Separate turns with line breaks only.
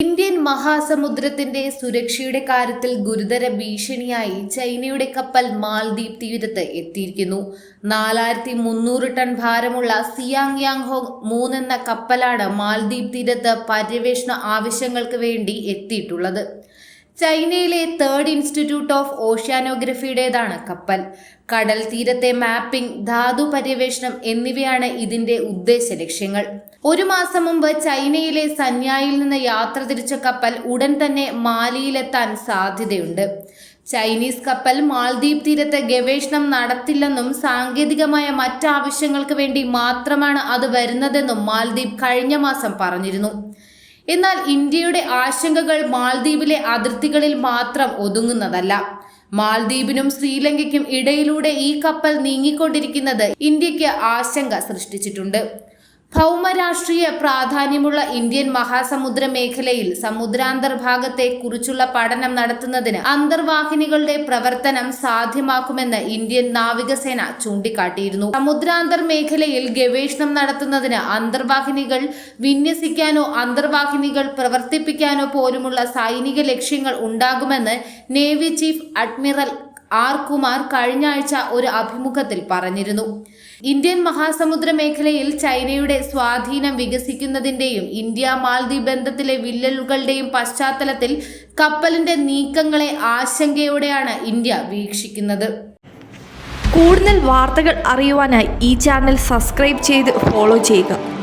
Indian മഹാസമുദ്രത്തിന്റെ സുരക്ഷയുടെ കാര്യത്തിൽ ഗുരുതര ഭീഷണിയായി ചൈനയുടെ കപ്പൽ മാൽദ്വീപ് തീരത്ത് എത്തിയിരിക്കുന്നു. നാലായിരത്തി മുന്നൂറ് ടൺ ഭാരമുള്ള സിയാങ് യാങ് ഹോങ് മൂന്നെന്ന കപ്പലാണ് മാൽദ്വീപ് തീരത്ത് പര്യവേഷണ ആവശ്യങ്ങൾക്ക് വേണ്ടി എത്തിയിട്ടുള്ളത്. ചൈനയിലെ തേർഡ് ഇൻസ്റ്റിറ്റ്യൂട്ട് ഓഫ് ഓഷ്യാനോഗ്രഫിയുടേതാണ് കപ്പൽ. കടൽ തീരത്തെ മാപ്പിംഗ് ധാതു പര്യവേഷണം എന്നിവയാണ് ഇതിന്റെ ഉദ്ദേശ ലക്ഷ്യങ്ങൾ. ഒരു മാസം മുമ്പ് ചൈനയിലെ സന്യായിൽ നിന്ന് യാത്ര തിരിച്ച കപ്പൽ ഉടൻ തന്നെ മാലിയിലെത്താൻ സാധ്യതയുണ്ട്. ചൈനീസ് കപ്പൽ മാൽദ്വീപ് തീരത്ത് ഗവേഷണം നടത്തില്ലെന്നും സാങ്കേതികമായ മറ്റാവശ്യങ്ങൾക്ക് വേണ്ടി മാത്രമാണ് അത് വരുന്നതെന്നും മാൽദ്വീപ് കഴിഞ്ഞ മാസം പറഞ്ഞിരുന്നു. എന്നാൽ ഇന്ത്യയുടെ ആശങ്കകൾ മാൽദ്വീപിലെ അതിർത്തികളിൽ മാത്രം ഒതുങ്ങുന്നതല്ല. മാൽദ്വീപിനും ശ്രീലങ്കയ്ക്കും ഇടയിലൂടെ ഈ കപ്പൽ നീങ്ങിക്കൊണ്ടിരിക്കുന്നത് ഇന്ത്യയ്ക്ക് ആശങ്ക സൃഷ്ടിച്ചിട്ടുണ്ട്. ഭൗമരാഷ്ട്രീയ പ്രാധാന്യമുള്ള ഇന്ത്യൻ മഹാസമുദ്ര മേഖലയിൽ സമുദ്രാന്തർഭാഗത്തെ കുറിച്ചുള്ള പഠനം നടത്തുന്നതിന് അന്തർവാഹിനികളുടെ പ്രവർത്തനം സാധ്യമാക്കുമെന്ന് ഇന്ത്യൻ നാവികസേന ചൂണ്ടിക്കാട്ടിയിരുന്നു. സമുദ്രാന്തർ മേഖലയിൽ ഗവേഷണം നടത്തുന്നതിന് അന്തർവാഹിനികൾ വിന്യസിക്കാനോ അന്തർവാഹിനികൾ പ്രവർത്തിപ്പിക്കാനോ പോലുമുള്ള സൈനിക ലക്ഷ്യങ്ങൾ ഉണ്ടാകുമെന്ന് navy chief admiral R Kumar കഴിഞ്ഞ ആഴ്ച ഒരു അഭിമുഖത്തിൽ പറഞ്ഞിരുന്നു. ഇന്ത്യൻ മഹാസമുദ്ര മേഖലയിൽ ചൈനയുടെ സ്വാധീനം വികസിക്കുന്നതിന്റെയും ഇന്ത്യ മാൽദ്വീപ് ബന്ധത്തിലെ വില്ലലുകളുടെയും പശ്ചാത്തലത്തിൽ കപ്പലിന്റെ നീക്കങ്ങളെ ആശങ്കയോടെയാണ് ഇന്ത്യ വീക്ഷിക്കുന്നത്.
കൂടുതൽ വാർത്തകൾ അറിയുവാനായി ഈ ചാനൽ സബ്സ്ക്രൈബ് ചെയ്ത് ഫോളോ ചെയ്യുക.